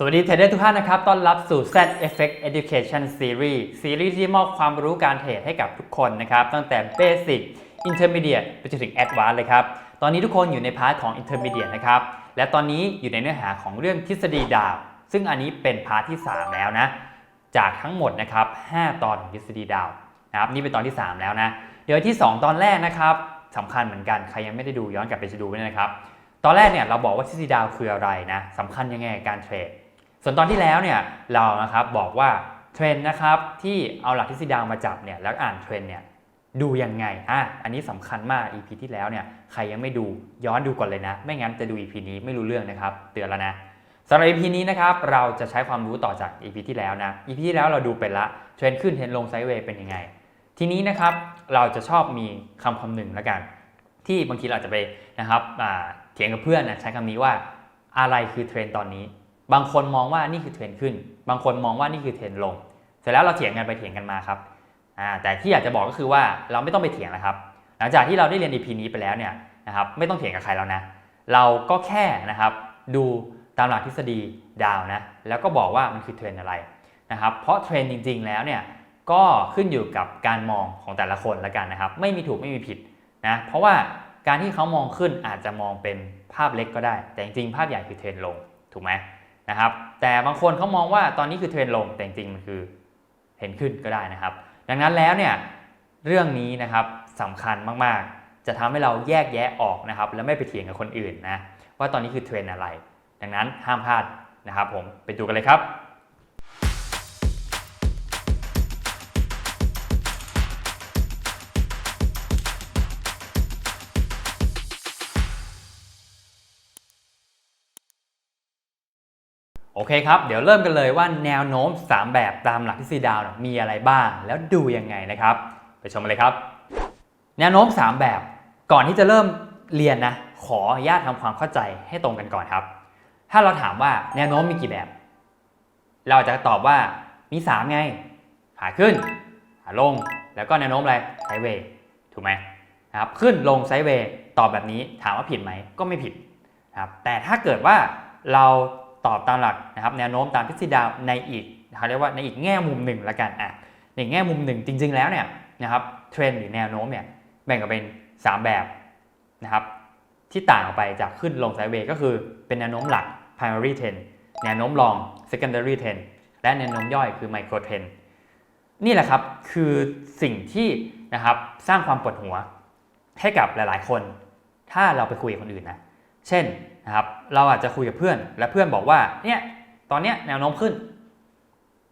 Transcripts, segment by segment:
สวัสดีเทรดเดอร์ทุกท่านนะครับ ต้อนรับสู่ Z Effect Education Series ซีรีส์ที่มอบความรู้การเทรดให้กับทุกคนนะครับ ตั้งแต่ Basic Intermediate ไปจนถึง Advanced เลยครับ ตอนนี้ทุกคนอยู่ในพาร์ทของ Intermediate นะครับ และตอนนี้อยู่ในเนื้อหาของเรื่องทฤษฎีดาว ซึ่งอันนี้เป็นพาร์ทที่ 3 แล้วนะ จากทั้งหมดนะครับ 5 ตอนของทฤษฎีดาวนะครับ นี่เป็นตอนที่ 3 แล้วนะ เดี๋ยวที่ 2 ตอนแรกนะครับสำคัญเหมือนกัน ใครยังไม่ได้ดูย้อนกลับไปจะดูไว้นะครับ ตอนแรกเนี่ยเราบอกว่าทฤษฎีดาวคืออะไรนะสำคัญยังไงการเทรด ส่วนตอนที่แล้วเนี่ยเรานะครับบอกว่าเทรนด์นะครับที่เอาหลักทฤษฎีดาวมาจับเนี่ยแล้วอ่านเทรนด์เนี่ยดูยังไงอะอันนี้สำคัญมาก EP ที่แล้วเนี่ยใครยังไม่ดูย้อนดูก่อนเลยนะ ไม่งั้นจะดู EP นี้ไม่รู้เรื่องนะครับ เตือนแล้วนะสำหรับ EP นี้นะครับเราจะใช้ความรู้ต่อจาก EP ที่แล้วนะ EP ที่แล้วเราดูไปละเทรนด์ขึ้นเทรนด์ลงไซด์เวย์เป็นยังไง ทีนี้นะครับเราจะชอบมีคำคำหนึ่งแล้วกัน ที่บางทีเราอาจจะไปนะครับอ่าเถียงกับเพื่อนนะใช้คำนี้ว่าอะไรคือเทรนด์ตอนนี้ บางคนมองว่านี่คือเทรนขึ้น บางคนมองว่านี่คือเทรนลง เสร็จแล้วเราเถียงกันไปเถียงกันมาครับแต่ที่อยากจะบอกก็คือว่าเราไม่ต้องไปเถียงนะครับ หลังจากที่เราได้เรียน EP นี้ไปแล้วเนี่ยนะครับไม่ต้องเถียงกับใครแล้วนะ เราก็แค่นะครับดูตามหลักทฤษฎีดาวนะแล้วก็บอกว่ามันคือเทรนอะไรนะครับเพราะเทรนจริง ๆ แล้วเนี่ยก็ขึ้นอยู่กับการมองของแต่ละคนละกันนะครับ ไม่มีถูกไม่มีผิดนะเพราะว่าการที่เขามองขึ้นอาจจะมองเป็นภาพเล็กก็ได้ แต่จริงๆ ภาพใหญ่คือเทรนลงถูกไหม นะครับ แต่บางคนเขามองว่าตอนนี้คือเทรนลงแต่จริงๆมันคือเห็นขึ้นก็ได้นะครับ ดังนั้นแล้วเนี่ยเรื่องนี้นะครับสำคัญมากๆ จะทำให้เราแยกแยะออกนะครับ แล้วไม่ไปเถียงกับคนอื่นนะว่าตอนนี้คือเทรนอะไร ดังนั้นห้ามพลาดนะครับผมไปดูกันเลยครับ โอเคครับ เดี๋ยวเริ่มกันเลยว่าแนวโน้ม 3 แบบตามหลักทฤษฎีดาวมีอะไรบ้าง แล้วดูยังไงนะครับ ไปชมกันเลยครับ แนวโน้ม 3 แบบก่อนที่จะเริ่มเรียนนะ ขออนุญาตทำความเข้าใจให้ตรงกันก่อนครับ ถ้าเราถามว่าแนวโน้มมีกี่แบบ เราจะตอบว่ามี 3 ไง ขาขึ้น ขาลง แล้วก็แนวโน้มอะไรไซเวย์ถูกไหมนะครับขึ้นลงไซเวย์ตอบแบบนี้ถามว่าผิดไหมก็ไม่ผิดนะครับแต่ถ้าเกิดว่าเรา ตอบตามหลักนะครับแนวโน้มตามทฤษฎีดาวในอีกเขาเรียกว่าในอีกแง่มุมหนึ่งละกันอะในแง่มุมหนึ่งจริง ๆ แล้วเนี่ยนะครับเทรนหรือแนวโน้มเนี่ยแบ่งออกเป็น 3 แบบนะครับที่ต่างออกไปจากขึ้นลงไซด์เวย์ก็คือเป็นแนวโน้มหลัก primary trend แนวโน้มรอง secondary trend และแนวโน้มย่อยคือ micro trend นี่แหละครับคือสิ่งที่นะครับสร้างความปวดหัวให้กับหลายๆ คน ถ้าเราไปคุยกับคนอื่นนะ เช่นนะครับ เราอาจจะคุยกับเพื่อน และเพื่อนบอกว่าเนี่ยตอนเนี้ยแนวโน้มขึ้น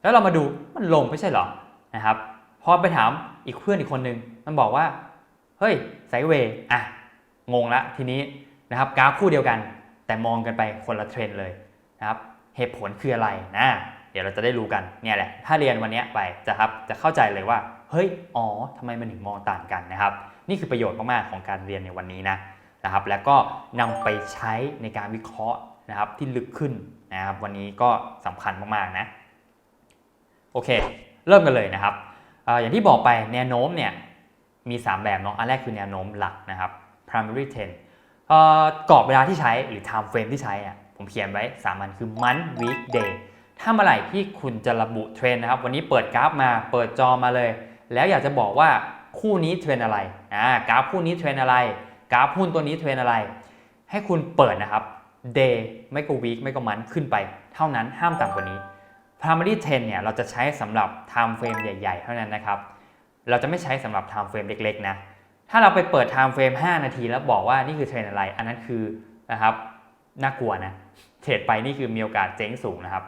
แล้วเรามาดูมันลงไม่ใช่หรอนะครับพอไปถามอีกเพื่อนอีกคนนึงมันบอกว่า เฮ้ยไซเวย์อะงงละทีนี้นะครับกราฟคู่เดียวกัน แต่มองกันไปคนละเทรนด์เลยนะครับเหตุผลคืออะไรนะเดี๋ยวเราจะได้รู้กันเนี่ยแหละถ้าเรียนวันนี้ไปจะครับจะเข้าใจเลยว่า เฮ้ยอ๋อทำไมมันถึงมองต่างกันนะครับ นี่คือประโยชน์มากๆของการเรียนในวันนี้นะ นะครับ แล้วก็นำไปใช้ในการวิเคราะห์นะครับที่ลึกขึ้นนะครับ วันนี้ก็สำคัญมากๆนะ โอเค เริ่มกันเลยนะครับออย่างที่บอกไปแนวโน้มเนี่ยมี 3 แบบเนาะ อันแรกคือแนวโน้มหลักนะครับ primary trend ก่อกรอบเวลาที่ใช้หรือ time frame ที่ใช้อะผมเขียนไว้3มันคือ month week day ถ้าเมื่อไหร่ที่คุณจะระบุเทรนนะครับ วันนี้เปิดกราฟมาเปิดจอมาเลย แล้วอยากจะบอกว่าคู่นี้เทรนอะไรอ่ากราฟคู่นี้เทรนอะไร กราฟหุ้นตัวนี้เทรนอะไร ให้คุณเปิดนะครับ day ไม่ก็ week ไม่ก็มันขึ้นไป เท่านั้นห้ามต่ำกว่านี้ primary trend เนี่ยเราจะใช้สำหรับ time frame ใหญ่ ๆ เท่านั้นนะครับ เราจะไม่ใช้สำหรับ time frame เล็ก ๆ นะ ถ้าเราไปเปิด time frame 5 นาที แล้วบอกว่านี่คือเทรนอะไร อันนั้นคือนะครับน่ากลัวนะเทรดไปนี่คือมีโอกาสเจ๊งสูงนะครับ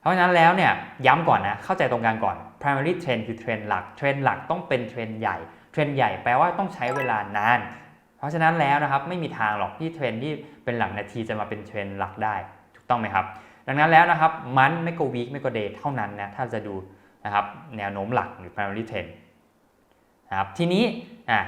เพราะฉะนั้นแล้วเนี่ยย้ำก่อนนะเข้าใจตรงกันก่อน primary trend คือเทรนหลักเทรนหลักต้องเป็นเทรนใหญ่เทรนใหญ่แปลว่าต้องใช้เวลานาน เพราะฉะนั้นแล้วนะครับไม่มีทางหรอกที่เทรนที่เป็นหลักนาทีจะมาเป็นเทรนหลักได้ถูกต้องไหมครับ ดังนั้นแล้วนะครับมันไม่ก็วีคไม่ก็เดย์เท่านั้นนะถ้าจะดูนะครับแนวโน้มหลักหรือ primary trend นะครับทีนี้อะ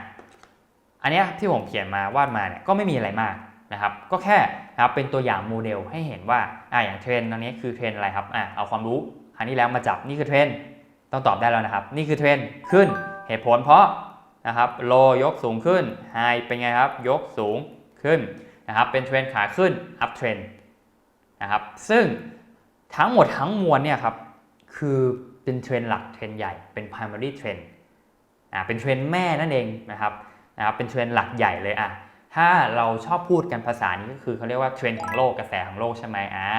อันเนี้ยที่ผมเขียนมาวาดมาเนี่ยก็ไม่มีอะไรมากนะครับก็แค่นะครับเป็นตัวอย่างโมเดลให้เห็นว่าอะอย่างเทรนตอนนี้คือเทรนอะไรครับอะเอาความรู้ครั้งที่แล้วมาจับนี่คือเทรนต้องตอบได้แล้วนะครับ นี่คือเทรนขึ้นเหตุผลเพราะ นะครับโลยกสูงขึ้นไฮเป็นไงครับ ยกสูงขึ้นนะครับ เป็นเทรนขาขึ้น up trend นะครับ ซึ่งทั้งหมดทั้งมวลเนี่ยครับ คือเป็นเทรนหลักเทรนใหญ่ เป็น primary trend อ่า เป็นเทรนแม่นั่นเองนะครับ นะครับ เป็นเทรนหลักใหญ่เลยอะ ถ้าเราชอบพูดกันภาษานี้ก็คือเขาเรียกว่าเทรนของโลกกระแสของโลกใช่ไหมอ่า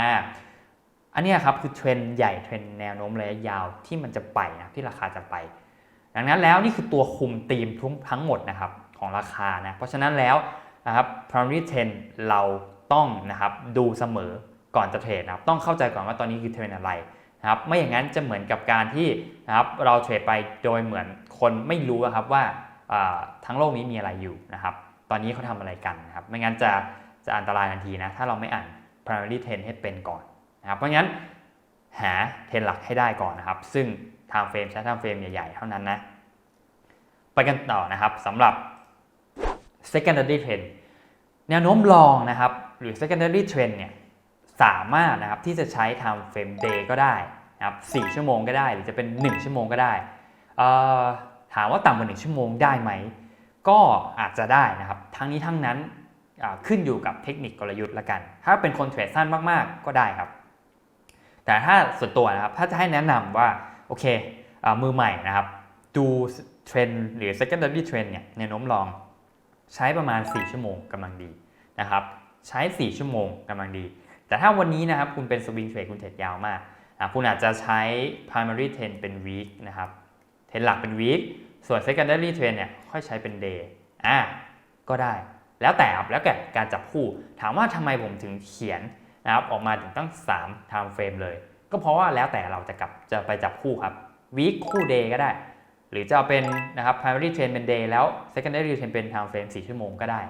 อันนี้ครับคือเทรนใหญ่เทรนแนวโน้มระยะยาวที่มันจะไปนะที่ราคาจะไป ดังนั้นแล้วนี่คือตัวคุมธีมทุกทั้งหมดนะครับของราคานะเพราะฉะนั้นแล้วนะครับ primary trend เราต้องนะครับดูเสมอก่อนจะเทรดนะครับต้องเข้าใจก่อนว่าตอนนี้คือเทรนด์อะไรนะครับไม่อย่างนั้นจะเหมือนกับการที่นะครับเราเทรดไปโดยเหมือนคนไม่รู้อะครับว่าทั้งโลกนี้มีอะไรอยู่นะครับ ตอนนี้เขาทำอะไรกันนะครับ ไม่งั้นจะจะอันตรายทันทีนะ ถ้าเราไม่อ่าน primary trend ให้เป็นก่อนนะครับ เพราะงั้นหาเทรนด์หลักให้ได้ก่อนนะครับ ซึ่ง time frame ใช้ time frame ใหญ่ๆ เท่านั้นนะ ไปกันต่อนะครับสำหรับ secondary trend แนวโน้มรองนะครับ หรือ secondary trend เนี่ยสามารถนะครับที่จะใช้ time frame day ก็ได้นะครับ4ชั่วโมงก็ได้ หรือจะเป็น 1 ชั่วโมงก็ได้อ่อถามว่าต่ำกว่า 1 ชั่วโมงได้ไหม ก็อาจจะได้นะครับ ทั้งนี้ทั้งนั้นขึ้นอยู่กับเทคนิคกลยุทธ์ละกัน ถ้าเป็นคนเทรดสั้นมากๆก็ได้ครับ แต่ถ้าส่วนตัวนะครับ ถ้าจะให้แนะนำว่า โอเคอมือใหม่นะครับ ดูเทรนหรือ secondary trend เนี่ยแนน้มรองใช้ประมาณ 4 ชั่วโมงกำลังดีนะครับใช้ 4 ชั่วโมงกำลังดี แต่ถ้าวันนี้นะครับคุณเป็นสวิงเทรดคุณเทรดยาวมากอะคุณอาจจะใช้ primary trend เป็น week นะครับเทรนหลักเป็น week ส่วน secondary trend เนี่ยค่อยใช้เป็น day อะก็ได้แล้วแต่ครับแล้วแต่การจับคู่ ถามว่าทำไมผมถึงเขียนนะครับออกมาถึงตั้ง 3 time frame เลย ก็เพราะว่าแล้วแต่เราจะกลับจะไปจับคู่ครับ week คู่ day ก็ได้ หรือจะเอาเป็นนะครับ primary trend เป็น day แล้ว secondary trend เป็น time frame 4ชั่วโมงก็ได้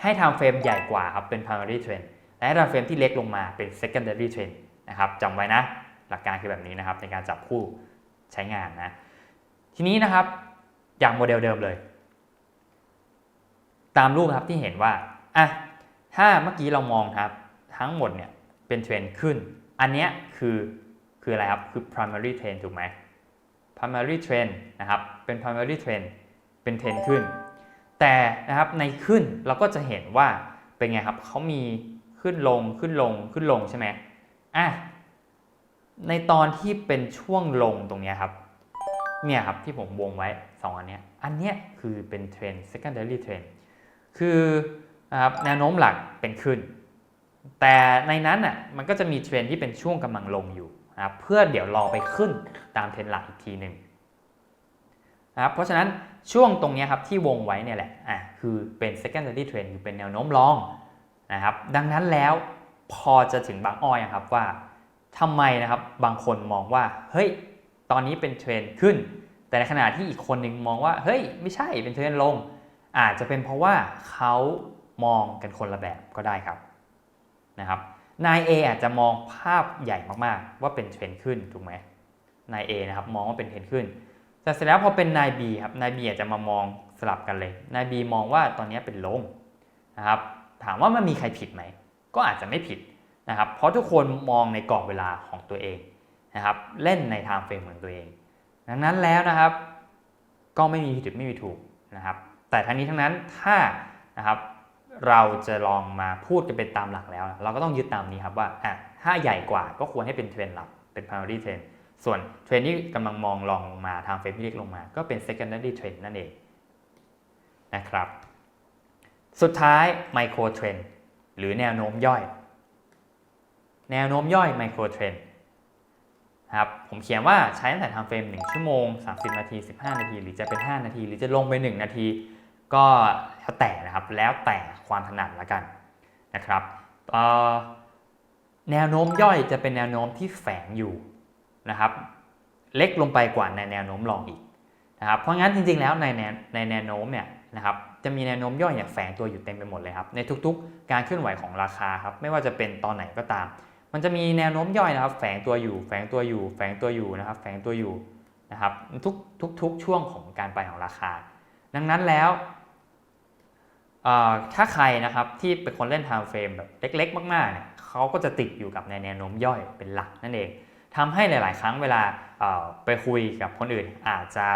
ให้ time frame ใหญ่กว่าครับเป็น primary trend และให้ time frame ที่เล็กลงมาเป็น secondary trend นะครับจำไว้นะ หลักการคือแบบนี้นะครับในการจับคู่ใช้งานนะ ทีนี้นะครับอย่างโมเดลเดิมเลย ตามรูปครับที่เห็นว่าอะถ้าเมื่อกี้เรามองครับทั้งหมดเนี่ยเป็นเทรนด์ขึ้น อันเนี้ยคือคืออะไรครับ คือ primary trend ถูกไหม primary trend นะครับ เป็น primary trend เป็นเทรนขึ้น แต่นะครับในขึ้นเราก็จะเห็นว่าเป็นไงครับเขามีขึ้นลงขึ้นลงขึ้นลงใช่ไหมอะในตอนที่เป็นช่วงลงตรงนี้ครับ เนี่ยครับที่ผมวงไว้ 2 อันเนี้ย อันเนี้ยคือเป็นเทรน secondary trend คือนะครับแนวโน้มหลักเป็นขึ้น แต่ในนั้นอะมันก็จะมีเทรนที่เป็นช่วงกำลังลงอยู่นะครับเพื่อเดี๋ยวรอไปขึ้นตามเทรนหลักอีกทีหนึ่งนะครับเพราะฉะนั้นช่วงตรงนี้ครับที่วงไว้เนี่ยแหละอะคือเป็น secondary trend คือเป็นแนวโน้มรองนะครับดังนั้นแล้วพอจะถึงบางอ้อยครับว่าทำไมนะครับบางคนมองว่าเฮ้ยตอนนี้เป็นเทรนขึ้น แต่ในขณะที่อีกคนหนึ่งมองว่าเฮ้ยไม่ใช่เป็นเทรนลง อาจจะเป็นเพราะว่าเขามองกันคนละแบบก็ได้ครับ นะครับนาย A อาจจะมองภาพใหญ่มากๆ ว่าเป็นเทรนขึ้นถูกไหมนาย A นะครับมองว่าเป็นเทรนขึ้น แต่เสร็จแล้วพอเป็นนาย B ครับนาย B อาจจะมามองสลับกันเลยนาย B มองว่าตอนนี้เป็นลงนะครับถามว่ามันมีใครผิดไหม ก็อาจจะไม่ผิดนะครับเพราะทุกคนมองในกรอบเวลาของตัวเองนะครับเล่นในไทม์เฟรมของตัวเอง ดังนั้นแล้วนะครับก็ไม่มีผิดไม่มีถูกนะครับแต่ทั้งนี้ทั้งนั้นถ้านะครับ เราจะลองมาพูดกันเป็นตามหลักแล้ว เราก็ต้องยึดตามนี้ครับว่าอะถ้าใหญ่กว่าก็ควรให้เป็นเทรนหลักเป็น primary trend ส่วนเทรนที่กำลังมองลองลงมาทางเฟรมที่เล็กลงมา ก็เป็น secondary trend นั่นเองนะครับ สุดท้าย micro trend หรือแนวโน้มย่อย แนวโน้มย่อย micro trend ครับผมเขียนว่าใช้ตั้งแต่ทำเฟรม 1 ชั่วโมง 30 นาที 15 นาที หรือจะเป็น 5 นาที หรือจะลงไป 1 นาที ก็แล้วแต่นะครับ แล้วแต่ ความถนัดละกันนะครับแนวโน้มย่อยจะเป็นแนวโน้มที่แฝงอยู่นะครับ เล็กลงไปกว่าในแนวโน้มรองอีกนะครับ เพราะงั้นจริงๆแล้วในแนวในแนวโน้มเนี่ยนะครับจะมีแนวโน้มย่อยเนี่ยแฝงตัวอยู่เต็มไปหมดเลยครับในทุกๆ การเคลื่อนไหวของราคาครับไม่ว่าจะเป็นตอนไหนก็ตาม มันจะมีแนวโน้มย่อยนะครับ แฝงตัวอยู่ แฝงตัวอยู่ แฝงตัวอยู่นะครับ แฝงตัวอยู่นะครับทุกทุกทุกช่วงของการไปของราคา ดังนั้นแล้ว ถ้าใครนะครับที่เป็นคนเล่น time frame แบบเล็ก ๆ มากๆเนี่ยเขาก็จะติดอยู่กับในแนวโน้มย่อยเป็นหลักนั่นเองทำให้หลาย ๆ ครั้งเวลาไปคุยกับคนอื่นอาจจะ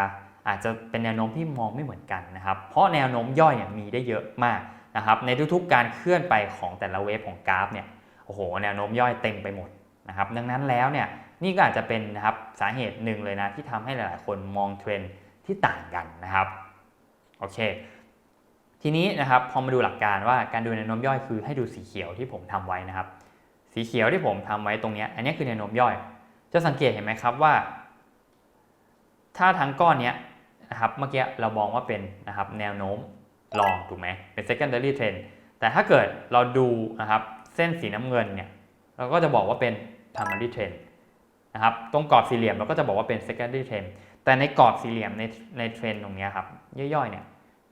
อาจจะเป็นแนวโน้มที่มองไม่เหมือนกันนะครับ เพราะแนวโน้มย่อยเนี่ยมีได้เยอะมากนะครับ ในทุกๆการเคลื่อนไปของแต่ละเวฟของกราฟเนี่ยโอ้โหแนวโน้มย่อยเต็มไปหมดนะครับ ดังนั้นแล้วเนี่ยนี่ก็อาจจะเป็นนะครับสาเหตุหนึ่งเลยนะที่ทำให้หลายๆ คนมองเทรนด์ที่ต่างกันนะครับโอเค ทีนี้นะครับพอมาดูหลักการว่าการดูแนวโน้มย่อยคือให้ดูสีเขียวที่ผมทำไว้นะครับ สีเขียวที่ผมทำไว้ตรงนี้อันนี้คือแนวโน้มย่อย จะสังเกตเห็นไหมครับว่า ถ้าทั้งก้อนเนี้ยนะครับเมื่อกี้เรามองว่าเป็นนะครับแนวโน้มรองถูกไหมเป็น secondary trend แต่ถ้าเกิดเราดูนะครับเส้นสีน้ำเงินเนี่ยเราก็จะบอกว่าเป็น primary trend นะครับตรงกรอบสี่เหลี่ยมเราก็จะบอกว่าเป็น secondary trend แต่ในกรอบสี่เหลี่ยมในในเทรนตรงนี้ครับย่อยๆเนี่ย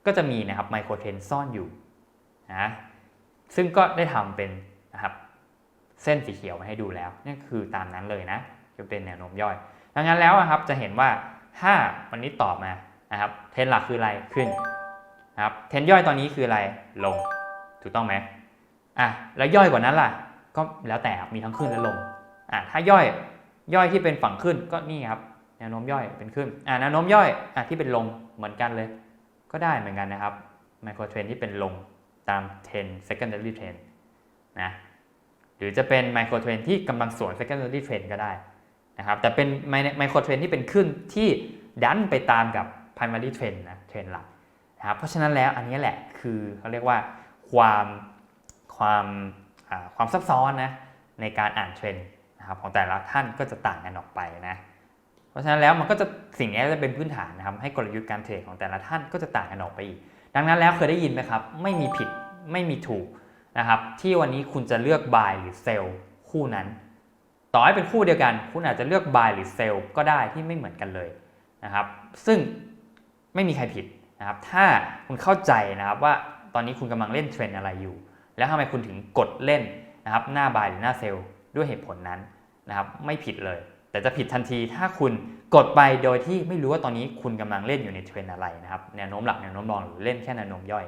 ก็จะมีนะครับไมโครเทรนซ่อนอยู่นะซึ่งก็ได้ทำเป็นนะครับเส้นสีเขียวมาให้ดูแล้วนี่คือตามนั้นเลยนะจะเป็นแนวโน้มย่อย ดังนั้นแล้วนะครับจะเห็นว่าถ้าวันนี้ตอบมานะครับเทรนหลักคืออะไรขึ้นนะครับเทรนย่อยตอนนี้คืออะไรลงถูกต้องไหมอะแล้วย่อยกว่านั้นล่ะ ก็แล้วแต่ครับมีทั้งขึ้นและลงอะถ้าย่อยย่อยที่เป็นฝั่งขึ้นก็นี่ครับแนวโน้มย่อยเป็นขึ้นอะแนวโน้มย่อยอะที่เป็นลงเหมือนกันเลย ก็ได้เหมือนกันนะครับไมโครเทรนที่เป็นลงตามเทรน secondary trend นะหรือจะเป็นไมโครเทรนที่กำลังสวน secondary trend ก็ได้นะครับแต่เป็นไมโครเทรนที่เป็นขึ้นที่ดันไปตามกับ primary trend นะเทรนหลักนะครับเพราะฉะนั้นแล้วอันนี้แหละคือเขาเรียกว่าความความความซับซ้อนนะในการอ่านเทรนด์นะครับของแต่ละท่านก็จะต่างกันออกไปนะ ราะฉะนั้นแล้วมันก็จะสิ่งนี้จะเป็นพื้นฐานนะครับให้กลยุทธ์การเทรดของแต่ละท่านก็จะต่างกันออกไปอีก ดังนั้นแล้วเคยได้ยินไหมครับ ไม่มีผิดไม่มีถูกนะครับที่วันนี้คุณจะเลือก buy หรือ sell คู่นั้น ต่อให้เป็นคู่เดียวกัน คุณอาจจะเลือก buy หรือ sell ก็ได้ที่ไม่เหมือนกันเลยนะครับซึ่งไม่มีใครผิดนะครับถ้าคุณเข้าใจนะครับว่าตอนนี้คุณกำลังเล่นเทรนอะไรอยู่ แล้วทำไมคุณถึงกดเล่นนะครับหน้า buy หรือหน้า sell ด้วยเหตุผลนั้นนะครับไม่ผิดเลย แต่จะผิดทันทีถ้าคุณกดไปโดยที่ไม่รู้ว่าตอนนี้คุณกำลังเล่นอยู่ในเทรนอะไรนะครับแนวโน้มหลักแนวโน้มรองหรือเล่นแค่แนวโน้มย่อย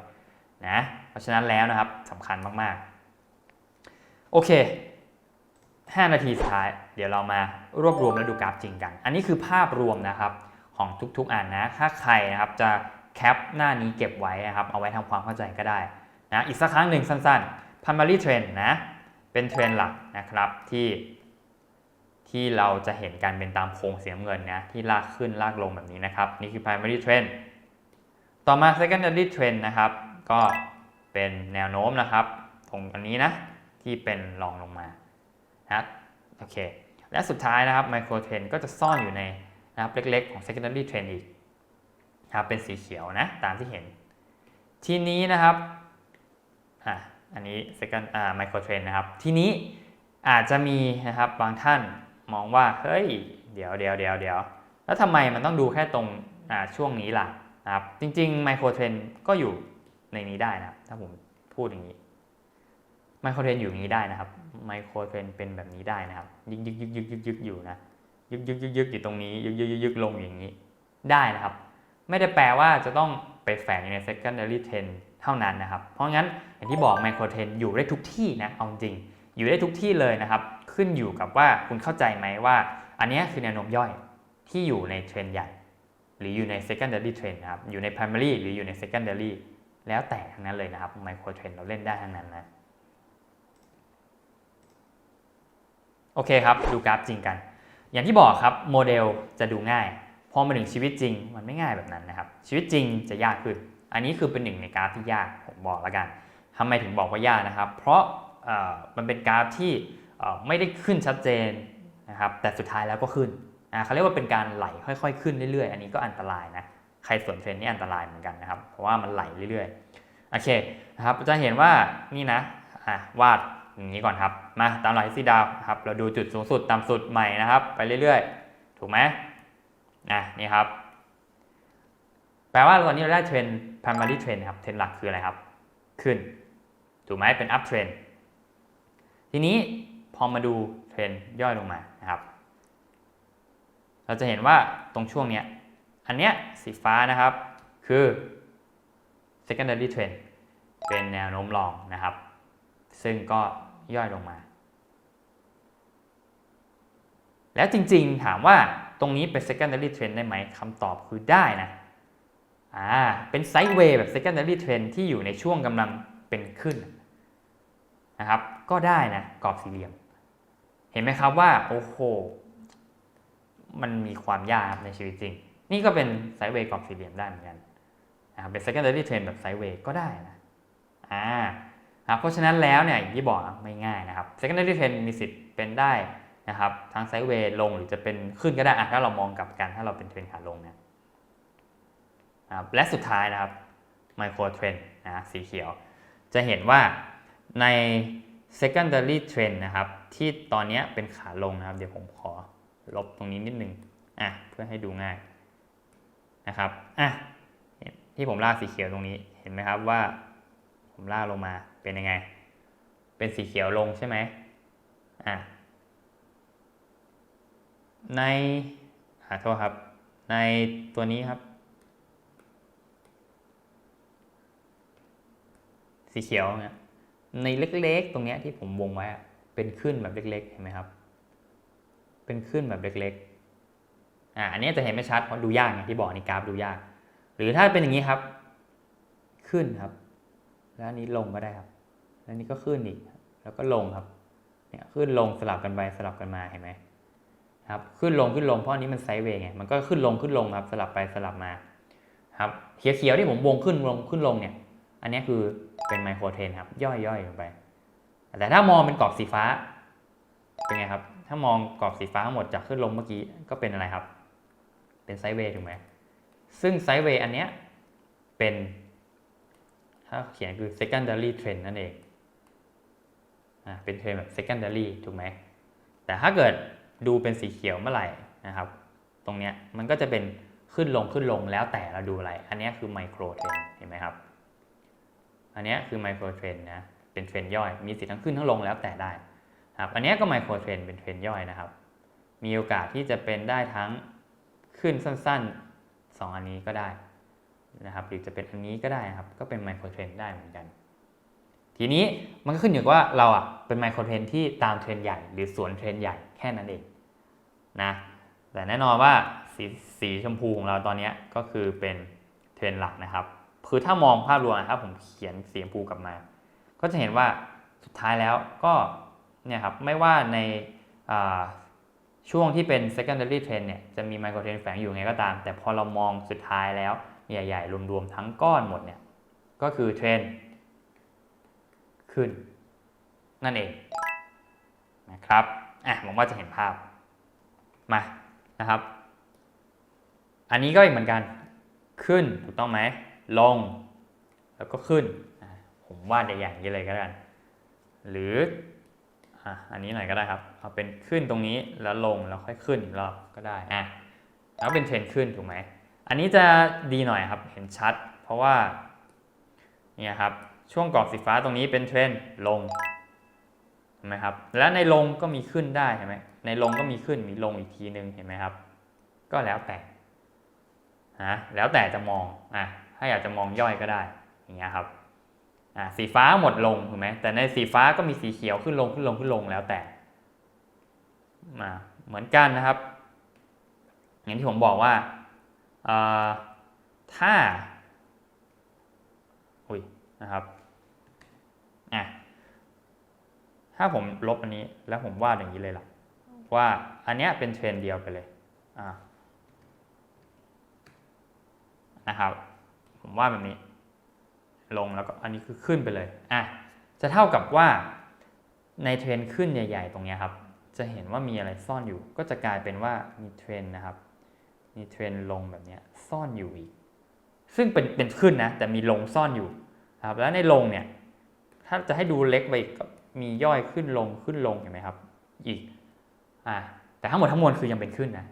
นะเพราะฉะนั้นแล้วนะครับสำคัญมากๆ โอเค 5 นาทีสุดท้าย เดี๋ยวเรามารวบรวมแล้วดูกราฟจริงกัน อันนี้คือภาพรวมนะครับของทุกๆอันนะถ้าใครนะครับจะแคปหน้านี้เก็บไว้นะครับเอาไว้ทำความเข้าใจก็ได้นะอีกสักครั้งหนึ่งสั้นๆ primary trend นะเป็นเทรนหลักนะครับที่ ที่เราจะเห็นกันเป็นตามโค้งเสียเงินนะที่ลากขึ้นลากลงแบบนี้นะครับ นี่คือ primary trend ต่อมา secondary trend นะครับ ก็เป็นแนวโน้มนะครับ ตรงอันนี้นะ ที่เป็นรองลงมานะโอเค และสุดท้ายนะครับไมโครเทรนก็จะซ่อนอยู่ในนะครับเล็กๆของ secondary trend อีกนะครับเป็นสีเขียวนะ ตามที่เห็น ทีนี้นะครับอะอันนี้ second อ่า micro trend นะครับ ทีนี้อาจจะมีนะครับบางท่าน มองว่าเฮ้ยเดี๋ยวเดี๋ยวเดี๋ยวเดี๋ยวแล้วทำไมมันต้องดูแค่ตรงช่วงนี้ล่ะนะครับจริงๆ micro trend ก็อยู่ในนี้ได้นะครับถ้าผมพูดอย่างนี้ไมโครเทรนอยู่อย่างนี้ได้นะครับไมโครเทรนเป็นแบบนี้ได้นะครับ ยึกยึกยึกยึกยึกยึกอยู่นะยึกยึกยึกยึกอยู่ตรงนี้ยึกยึกยึกยึกลงอย่างนี้ได้นะครับ ไม่ได้แปลว่าจะต้องไปแฝงอยู่ใน secondary trend เท่านั้นนะครับ เพราะงั้นอย่างที่บอกไมโครเทรนอยู่ได้ทุกที่นะเอาจริง อยู่ได้ทุกที่เลยนะครับ ขึ้นอยู่กับว่าคุณเข้าใจไหมว่า อันนี้คือแนวโน้มย่อยที่อยู่ในเทรนใหญ่ หรืออยู่ใน secondary trend นะครับ อยู่ใน primary หรืออยู่ใน secondary แล้วแต่ทั้งนั้นเลยนะครับไมโครเทรนเราเล่นได้ทั้งนั้นนะโอเคครับ ดูกราฟจริงกัน อย่างที่บอกครับโมเดลจะดูง่ายพอมาถึงชีวิตจริงมันไม่ง่ายแบบนั้นนะครับ ชีวิตจริงจะยากขึ้น อันนี้คือเป็นหนึ่งในกราฟที่ยากผมบอกแล้วกันทำไมถึงบอกว่ายากนะครับ เพราะมันเป็นกราฟที่ ไม่ได้ขึ้นชัดเจนนะครับแต่สุดท้ายแล้วก็ขึ้นเขาเรียกว่าเป็นการไหลค่อย ๆ ขึ้นเรื่อยๆ อันนี้ก็อันตรายนะใครสวนเทรนนี่อันตรายเหมือนกันนะครับ เพราะว่ามันไหลเรื่อยๆโอเคนะครับจะเห็นว่านี่นะวาดอย่างนี้ก่อนครับมาตามหลักทฤษฎีดาวครับเราดูจุดสูงสุดต่ำสุดใหม่นะครับ ไปเรื่อยๆ ถูกไหมนะนี่ครับ แปลว่าตอนนี้เราได้เทรน primary trend ครับเทรนหลักคืออะไรครับ ขึ้น ถูกไหมเป็น up trend ทีนี้ พอมาดูเทรนย่อยลงมานะครับ เราจะเห็นว่าตรงช่วงเนี้ยอันเนี้ยสีฟ้านะครับคือ secondary trend เป็นแนวโน้มรองนะครับ ซึ่งก็ย่อยลงมา แล้วจริงๆถามว่าตรงนี้เป็น secondary trend ได้ไหมคำตอบคือได้นะอ่าเป็นไซด์เวย์แบบ secondary trend ที่อยู่ในช่วงกำลังเป็นขึ้นนะครับ ก็ได้นะกรอบสี่เหลี่ยม เห็นไหมครับว่าโอ้โหมันมีความยากในชีวิตจริง นี่ก็เป็นไซด์เวย์กรอบสี่เหลี่ยมได้เหมือนกันนะครับเป็น secondary trend แบบไซด์เวย์ก็ได้นะอ่าครับเพราะฉะนั้นแล้วเนี่ยอย่างที่บอกไม่ง่ายนะครับ secondary trend มีสิทธิ์เป็นได้นะครับทั้งไซด์เวย์ลงหรือจะเป็นขึ้นก็ได้อะถ้าเรามองกลับกันถ้าเราเป็นเทรนขาลงเนยนะครับและสุดท้ายนะครับไมโครเทรนนะสีเขียว จะเห็นว่าใน secondary trend นะครับ ที่ตอนนี้เป็นขาลงนะครับ เดี๋ยวผมขอลบตรงนี้นิดนึงอะเพื่อให้ดูง่ายนะครับอะที่ผมลากสีเขียวตรงนี้เห็นไหมครับว่า ผมลากลงมาเป็นยังไง เป็นสีเขียวลงใช่ไหมอะในขอโทษครับ ในตัวนี้ครับ สีเขียวเนี่ยในเล็กๆ ตรงเนี้ยที่ผมวงไว้อะ เป็นขึ้นแบบเล็กๆเห็นไหมครับ เป็นขึ้นแบบเล็กๆอ่าอันนี้จะเห็นไม่ชัดเพราะดูยากไงที่บอกนี่กราฟดูยาก หรือถ้าเป็นอย่างนี้ครับ ขึ้นครับ แล้วอันนี้ลงก็ได้ครับ แล้วนี้ก็ขึ้นอีก แล้วก็ลงครับ เนี่ยขึ้นลงสลับกันไปสลับกันมาเห็นไหมครับขึ้นลงขึ้นลงเพราะอันนี้มันไซด์เวย์ไงมันก็ขึ้นลงขึ้นลงครับสลับไปสลับมาครับเขียวๆที่ผมวงขึ้นลงขึ้นลงเนี่ย อันนี้คือเป็นไมโครเทรนครับ ย่อยๆลงไป แต่ถ้ามองเป็นกรอบสีฟ้า เป็นไงครับ ถ้ามองกรอบสีฟ้าทั้งหมดจากขึ้นลงเมื่อกี้ก็เป็นอะไรครับ เป็นไซด์เวย์ถูกไหมซึ่งไซด์เวย์อันเนี้ยเป็น ถ้าเขียนคือ secondary trend นั่นเองอ่าเป็นเทรนแบบ secondary ถูกไหมแต่ถ้าเกิดดูเป็นสีเขียวเมื่อไหร่นะครับ ตรงเนี้ยมันก็จะเป็นขึ้นลงขึ้นลงแล้วแต่เราดูอะไร อันเนี้ยคือไมโครเทรนเห็นไหมครับ อันเนี้ยคือไมโครเทรนนะ เป็นเทรนย่อย มีสิทธิ์ทั้งขึ้นทั้งลงแล้วแต่ได้ครับอันเนี้ยก็ไมโครเทรนเป็นเทรนย่อยนะครับ มีโอกาสที่จะเป็นได้ทั้งขึ้นสั้นๆ 2 อันนี้ก็ได้นะครับหรือจะเป็นอันนี้ก็ได้ครับ ก็เป็นไมโครเทรนได้เหมือนกัน ทีนี้มันก็ขึ้นอยู่กับว่าเราอะเป็นไมโครเทรนที่ตามเทรนใหญ่ หรือสวนเทรนใหญ่แค่นั้นเองนะแต่แน่นอนว่าสีสีชมพูของเราตอนนี้ก็คือเป็นเทรนหลักนะครับ คือถ้ามองภาพรวมนะครับผมเขียนสีชมพูกลับมา ก็จะเห็นว่าสุดท้ายแล้วก็เนี่ยครับไม่ว่าในช่วงที่เป็น secondary trend เนี่ยจะมี micro trend แฝงอยู่ไงก็ตาม แต่พอเรามองสุดท้ายแล้วใหญ่ๆ รวมๆ ทั้งก้อนหมดเนี่ยก็คือเทรนขึ้น นั่นเองนะครับอะหวังว่าจะเห็นภาพมานะครับ อันนี้ก็อีกเหมือนกันขึ้นถูกต้องไหมลง แล้วก็ขึ้น วาดใหญ่ๆอย่างนี้เลยก็ได้หรืออะอันนี้หน่อยก็ได้ครับ เอาเป็นขึ้นตรงนี้แล้วลงแล้วค่อยขึ้นอีกรอบก็ได้อะแล้วเป็นเทรนขึ้นถูกไหมอันนี้จะดีหน่อยครับเห็นชัด เพราะว่าเนี่ยครับช่วงกรอบสีฟ้าตรงนี้เป็นเทรนลงเห็นไหมครับและในลงก็มีขึ้นได้เห็นไหมในลงก็มีขึ้นมีลงอีกทีนึงเห็นไหมครับ ก็แล้วแต่ฮะแล้วแต่จะมองอะถ้าอยากจะมองย่อยก็ได้อย่างเงี้ยครับ อะสีฟ้าหมดลงถูกไหมแต่ในสีฟ้าก็มีสีเขียวขึ้นลงขึ้นลงขึ้นลงแล้วแต่มาเหมือนกันนะครับ อย่างที่ผมบอกว่าถ้าอุ้ยนะครับอะถ้าผมลบอันนี้แล้วผมวาดอย่างนี้เลยล่ะ ว่าอันเนี้ยเป็นเทรนเดียวไปเลยอ่านะครับ ผมวาดแบบนี้ ลงแล้วก็อันนี้คือขึ้นไปเลยอะจะเท่ากับว่าในเทรนขึ้นใหญ่ ๆ ตรงนี้ครับ จะเห็นว่ามีอะไรซ่อนอยู่ ก็จะกลายเป็นว่ามีเทรนนะครับ มีเทรนลงแบบนี้ซ่อนอยู่อีก ซึ่งเป็นเป็นขึ้นนะ แต่มีลงซ่อนอยู่ครับ แล้วในลงเนี่ย ถ้าจะให้ดูเล็กไปก็มีย่อยขึ้นลงขึ้นลงเห็นไหมครับ อีกอ่าแต่ทั้งหมดทั้งมวลคือยังเป็นขึ้นนะ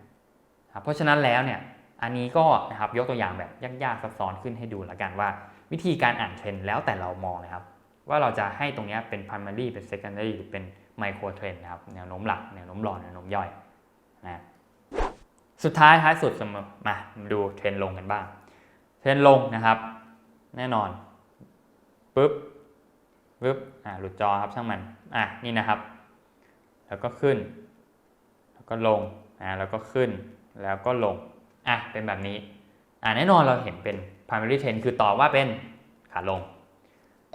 ครับเพราะฉะนั้นแล้วเนี่ย อันนี้ก็นะครับยกตัวอย่างแบบยากๆซับซ้อนขึ้นให้ดูละกันว่า วิธีการอ่านเทรนแล้วแต่เรามองนะครับ ว่าเราจะให้ตรงนี้เป็น primary เป็น secondary หรือเป็น micro trend นะครับ แนวโน้มหลัก แนวโน้มรองแนวโน้มย่อยนะสุดท้ายท้ายสุดมามาดูเทรนลงกันบ้าง เทรนลงนะครับ แน่นอนปุ๊บปุ๊บอ่าหลุดจอครับช่างมันอะนี่นะครับ แล้วก็ขึ้น แล้วก็ลงอ่าแล้วก็ขึ้นแล้วก็ลงอะเป็นแบบนี้อ่าแน่นอนเราเห็นเป็น primary trend คือตอบว่าเป็นขาลง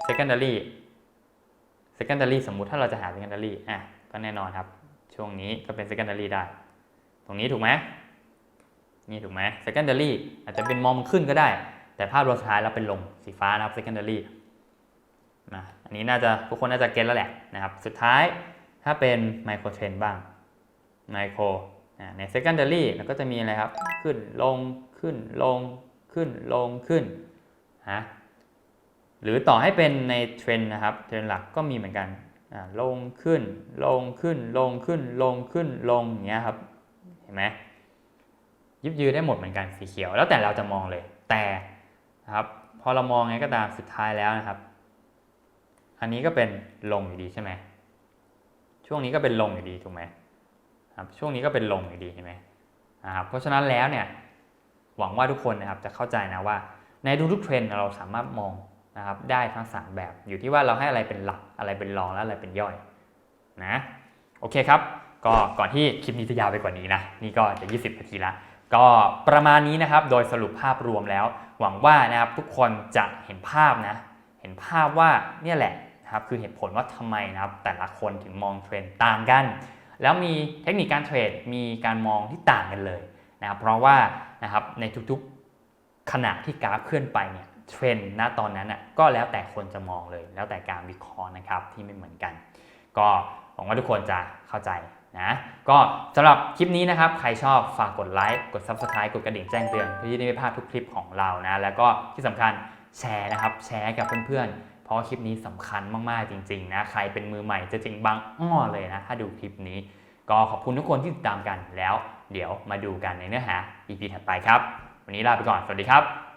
secondary secondary สมมุติถ้าเราจะหา secondary อะก็แน่นอนครับ ช่วงนี้ก็เป็น secondary ได้ ตรงนี้ถูกไหมนี่ถูกไหม secondary อาจจะเป็นมองขึ้นก็ได้ แต่ภาพรวมสุดท้ายเราเป็นลงสีฟ้านะครับ secondary นะอันนี้น่าจะทุกคนน่าจะเก็ตแล้วแหละนะครับ สุดท้ายถ้าเป็น micro trend บ้าง micro ใน secondary เราก็จะมีอะไรครับ ขึ้นลงขึ้นลง ขึ้นลงขึ้นฮะหรือต่อให้เป็นในเทรนนะครับเทรนหลักก็มีเหมือนกันอ่าลงขึ้น ลงขึ้น ลงขึ้น ลงขึ้น ลงอย่างเงี้ยครับ เห็นไหมยิบยือได้หมดเหมือนกันสีเขียว แล้วแต่เราจะมองเลย แต่นะครับ พอเรามองไงก็ตามสุดท้ายแล้วนะครับ อันนี้ก็เป็นลงอยู่ดีใช่ไหมช่วงนี้ก็เป็นลงอยู่ดีถูกไหมครับ ช่วงนี้ก็เป็นลงอยู่ดีเห็นไหมนะครับ เพราะฉะนั้นแล้วเนี่ย หวังว่าทุกคนนะครับจะเข้าใจนะว่า ในทุกๆเทรนเราสามารถมองนะครับได้ทั้งสามแบบ อยู่ที่ว่าเราให้อะไรเป็นหลักอะไรเป็นรองและอะไรเป็นย่อยนะโอเคครับ ก็ก่อนที่คลิปนี้จะยาวไปกว่านี้นะนี่ก็จะ 20 นาทีละก็ประมาณนี้นะครับโดยสรุปภาพรวมแล้ว หวังว่านะครับทุกคนจะเห็นภาพนะเห็นภาพว่าเนี่ยแหละนะครับคือเหตุผลว่าทำไมนะครับแต่ละคนถึงมองเทรนต่างกัน แล้วมีเทคนิคการเทรดมีการมองที่ต่างกันเลย นะครับเพราะว่านะครับในทุกๆขณะที่กราฟเคลื่อนไปเนี่ยเทรนด์ณตอนนั้นน่ะก็แล้วแต่คนจะมองเลย แล้วแต่การวิเคราะห์นะครับที่ไม่เหมือนกัน ก็หวังว่าทุกคนจะเข้าใจนะก็สำหรับคลิปนี้นะครับ ใครชอบฝากกดไลค์กด Subscribe กดกระดิ่งแจ้งเตือนเพื่อที่จะไม่พลาดทุกคลิปของเรานะแล้วก็ที่สำคัญแชร์นะครับแชร์กับเพื่อนๆ เพราะคลิปนี้สำคัญมากๆจริงๆนะใครเป็นมือใหม่จะจริงบางอ้อเลยนะถ้าดูคลิปนี้ ก็ขอบคุณทุกคนที่ติดตามกันแล้ว เดี๋ยวมาดูกันในเนื้อหา EP ถัดไปครับ วันนี้ลาไปก่อน สวัสดีครับ